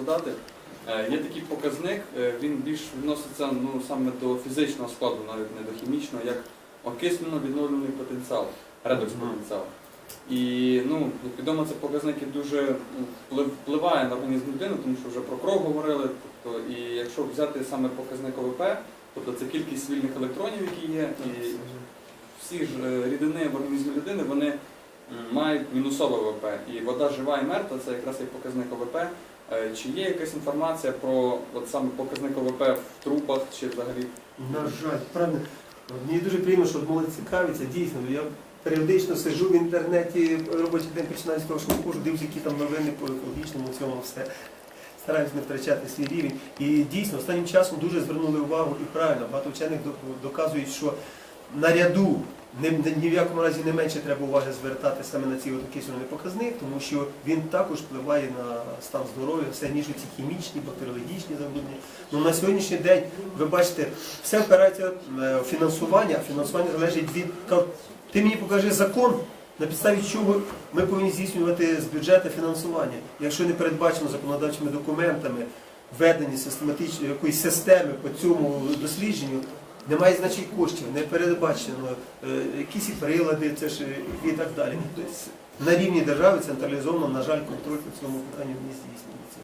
задати. Е, Є такий показник, е, він більш відноситься ну, саме до фізичного складу, навіть не до хімічного, як окислено відновлений потенціал, редокс потенціал. І ну, як відомо, це показник, який дуже ну, впливає на організм людини, тому що вже про кров говорили. Тобто, і якщо взяти саме показник ОВП, тобто це кількість вільних електронів, які є, і всі ж е, рідини в організмі людини вони мають мінусове ОВП. І вода жива і мертва це якраз є показник ОВП. Е, Чи є якась інформація про от саме показник ОВП в трупах чи взагалі? На жаль, правда. Мені дуже приємно, що молодь цікавиться. Дійсно, я періодично сижу в інтернеті, робочий день починаю з того, що можу, дивлюся, які там новини по екологічному цьому все. Стараюсь не втрачати свій рівень. І дійсно, останнім часом дуже звернули увагу і правильно, багато вчених доказують, що наряду ні, ні в якому разі не менше треба уваги звертати саме на цей окислений показник, тому що він також впливає на стан здоров'я, все ніж ці хімічні, бактеріологічні забруднення. Ну на сьогоднішній день ви бачите, все впирається е, в фінансування, а фінансування залежить від ти мені покажи закон, на підставі чого ми повинні здійснювати з бюджету фінансування, якщо не передбачено законодавчими документами введення якоїсь системи по цьому дослідженню. Немає значить коштів, не передбачено е, якісь прилади, це ж і так далі. Тобто на рівні держави централізовано, на жаль, контроль по цьому питанню не здійснюється.